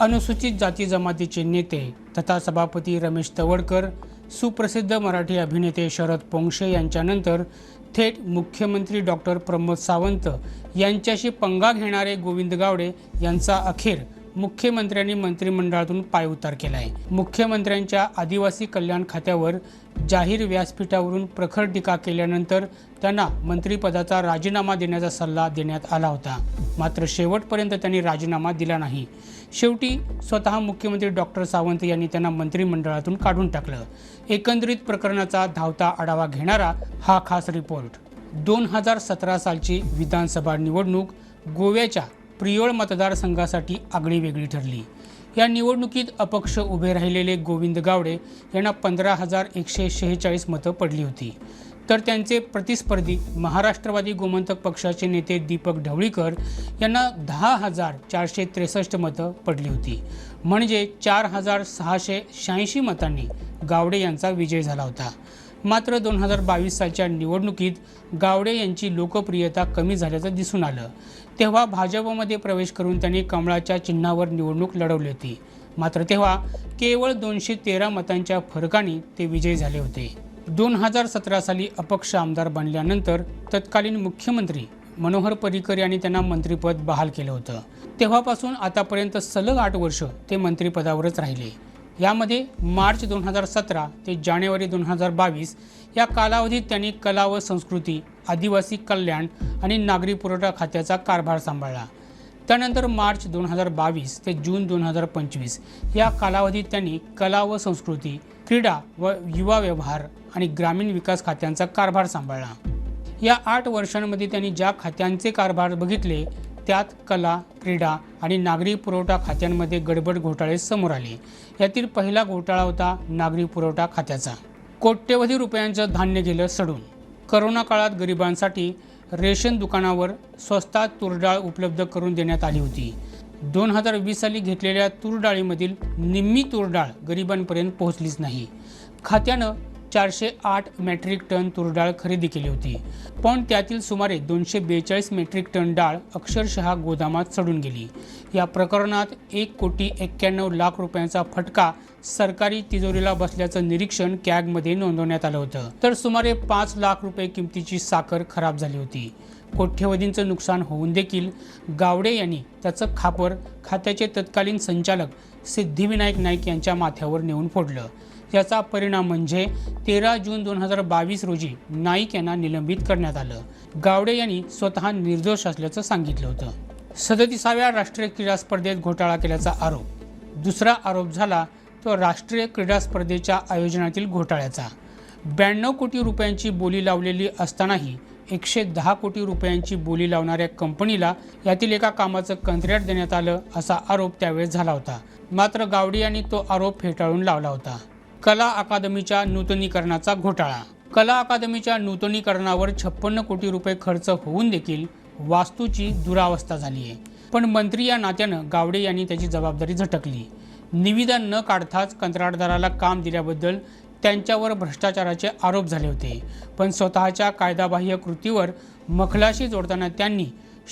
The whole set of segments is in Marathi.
अनुसूचित जाती जमातीचे नेते तथा सभापती रमेश तवडकर सुप्रसिद्ध मराठी अभिनेते शरद पोंक्षे यांच्यानंतर थेट मुख्यमंत्री डॉक्टर प्रमोद सावंत यांच्याशी पंगा घेणारे गोविंद गावडे यांचा अखेर मुख्यमंत्र्यांनी मंत्रिमंडळातून पायउतार केला आहे मुख्यमंत्र्यांच्या आदिवासी कल्याण खात्यावर जाहीर व्यासपीठावरून प्रखर टीका केल्यानंतर त्यांना मंत्रिपदाचा राजीनामा देण्याचा सल्ला देण्यात आला होता. मात्र शेवटपर्यंत त्यांनी राजीनामा दिला नाही. शेवटी स्वतः मुख्यमंत्री डॉक्टर सावंत यांनी त्यांना मंत्रिमंडळातून काढून टाकलं. एकंदरीत प्रकरणाचा धावता आढावा घेणारा हा खास रिपोर्ट. दोन हजार सतरा सालची विधानसभा निवडणूक गोव्याच्या प्रियोळ मतदारसंघासाठी आगळी वेगळी ठरली. या निवडणुकीत अपक्ष उभे राहिलेले गोविंद गावडे यांना पंधरा हजार एकशे शेहेचाळीस मतं पडली होती. तर त्यांचे प्रतिस्पर्धी महाराष्ट्रवादी गोमंतक पक्षाचे नेते दीपक ढवळीकर यांना दहा हजार चारशे त्रेसष्ट मतं पडली होती. म्हणजे चार हजार सहाशे शहाऐंशी मतांनी गावडे यांचा विजय झाला होता. मात्र दोन हजार बावीस सालच्या निवडणुकीत गावडे यांची लोकप्रियता कमी झाल्याचं दिसून आलं. तेव्हा भाजपमध्ये प्रवेश करून त्यांनी कमळाच्या चिन्हावर निवडणूक लढवली होती. मात्र तेव्हा केवळ दोनशे तेरा मतांच्या फरकाने ते विजयी झाले होते. दोन हजार सतरा साली अपक्ष आमदार बनल्यानंतर तत्कालीन मुख्यमंत्री मनोहर पर्रिकर यांनी त्यांना मंत्रिपद बहाल केलं होतं. तेव्हापासून आतापर्यंत सलग आठ वर्ष ते मंत्रिपदावरच राहिले. यामध्ये मार्च दोन हजार सतरा ते जानेवारी दोन हजार बावीस या कालावधीत त्यांनी कला व संस्कृती आदिवासी कल्याण आणि नागरी पुरवठा खात्याचा कारभार सांभाळला. त्यानंतर मार्च दोन हजार बावीस ते जून दोन हजार पंचवीस या कालावधीत त्यांनी कला व संस्कृती क्रीडा व युवा व्यवहार आणि ग्रामीण विकास खात्यांचा कारभार सांभाळला. या आठ वर्षांमध्ये त्यांनी ज्या खात्यांचे कारभार बघितले त्यात कला क्रीडा आणि नागरी पुरवठा खात्यांमध्ये गडबड घोटाळे समोर आले. यातील पहिला घोटाळा होता नागरी पुरवठा खात्याचा. कोट्यवधी रुपयांचं धान्य गेलं सडून. करोना काळात गरिबांसाठी रेशन दुकानावर स्वस्तात तुरडाळ उपलब्ध करून देण्यात आली होती. दोन हजार वीस साली घेतलेल्या तुरडाळीमधील निम्मी तुरडाळ गरिबांपर्यंत पोहोचलीच नाही. खात्यानं चारशे आठ मेट्रिक टन तुरडाळ खरेदी केली होती. पण त्यातील सुमारे दोनशे बेचाळीस मेट्रिक टन डाळ अक्षरशः गोदामात चढून गेली. या प्रकरणात एक कोटी एक्क्याण्णव लाख रुपयांचा फटका सरकारी तिजोरीला बसल्याचं निरीक्षण कॅगमध्ये नोंदवण्यात आलं होतं. तर सुमारे पाच लाख रुपये किमतीची साखर खराब झाली होती. कोठ्यवधींचं नुकसान होऊन देखील गावडे यांनी त्याचं खापर खात्याचे तत्कालीन संचालक सिद्धिविनायक नाईक यांच्या माथ्यावर नेऊन फोडलं. याचा परिणाम म्हणजे तेरा जून दोन हजार बावीस रोजी नाईक यांना निलंबित करण्यात आलं. गावडे यांनी स्वतः निर्दोष असल्याचं सांगितलं होतं. सदतीसाव्या राष्ट्रीय क्रीडा स्पर्धेत घोटाळा केल्याचा आरोप. दुसरा आरोप झाला तो राष्ट्रीय क्रीडा स्पर्धेच्या आयोजनातील घोटाळ्याचा. ब्याण्णव कोटी रुपयांची बोली लावलेली असतानाही एकशे दहा कोटी रुपयांची बोली लावणाऱ्या कंपनीला यातील एका कामाचं कंत्राट देण्यात आलं असा आरोप त्यावेळेस झाला होता. मात्र गावडे यांनी तो आरोप फेटाळून लावला होता. कला अकादमीच्या नूतनीकरणाचा घोटाळा. कला अकादमीच्या नूतनीकरणावर छप्पन्न कोटी रुपये खर्च होऊन देखील वास्तूची दुरावस्था झाली आहे. पण मंत्री या नात्यानं गावडे यांनी त्याची जबाबदारी झटकली. निविदा न काढताच कंत्राटदाराला काम दिल्याबद्दल त्यांच्यावर भ्रष्टाचाराचे आरोप झाले होते. पण स्वतःच्या कायदाबाह्य कृतीवर मखलाशी जोडताना त्यांनी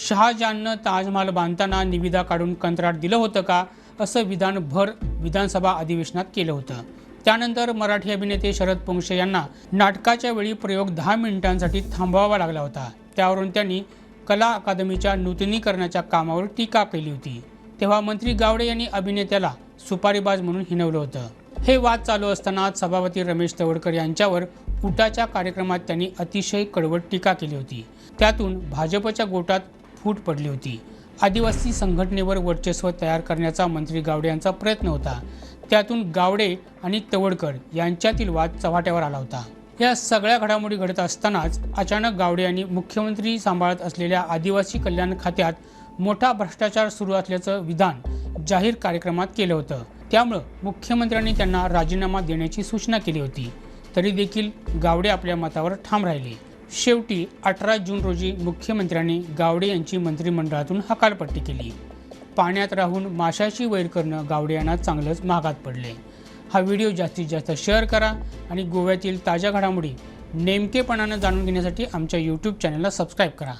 शहाजहाननं ताजमहाल बांधताना निविदा काढून कंत्राट दिलं होतं का असं विधान भर विधानसभा अधिवेशनात केलं होतं. त्यानंतर मराठी अभिनेते शरद पोंक्षे यांना नाटकाच्या वेळी प्रयोग दहा मिनिटांसाठी थांबवावा लागला होता. त्यावरून त्यांनी कला अकादमीच्या नूतनीकरणाच्या कामावर टीका केली होती. तेव्हा मंत्री गावडे यांनी अभिनेत्याला सुपारीबाज म्हणून हिनवलं होतं. हे वाद चालू असताना सभापती रमेश तवडकर यांच्यावर उटाच्या कार्यक्रमात त्यांनी अतिशय कडवट टीका केली होती. त्यातून भाजपच्या गोटात फूट पडली होती. आदिवासी संघटनेवर वर्चस्व तयार करण्याचा मंत्री गावडे यांचा प्रयत्न होता. त्यातून गावडे आणि तवडकर यांच्यातील वाद चव्हाट्यावर आला होता. या सगळ्या घडामोडी घडत असतानाच अचानक गावडे यांनी मुख्यमंत्री सांभाळत असलेल्या आदिवासी कल्याण खात्यात मोठा भ्रष्टाचार सुरू असल्याचं विधान जाहीर कार्यक्रमात केलं होतं. त्यामुळं मुख्यमंत्र्यांनी त्यांना राजीनामा देण्याची सूचना केली होती. तरी देखील गावडे आपल्या मतावर ठाम राहिले. शेवटी अठरा जून रोजी मुख्यमंत्र्यांनी गावडे यांची मंत्रिमंडळातून हकालपट्टी केली. पाण्यात राहून माशाची वैर करणं गावडे यांना चांगलंच महागात पडले. हा व्हिडिओ जास्तीत जास्त शेअर करा आणि गोव्यातील ताज्या घडामोडी नेमकेपणानं जाणून घेण्यासाठी आमच्या यूट्यूब चॅनलला सबस्क्राईब करा.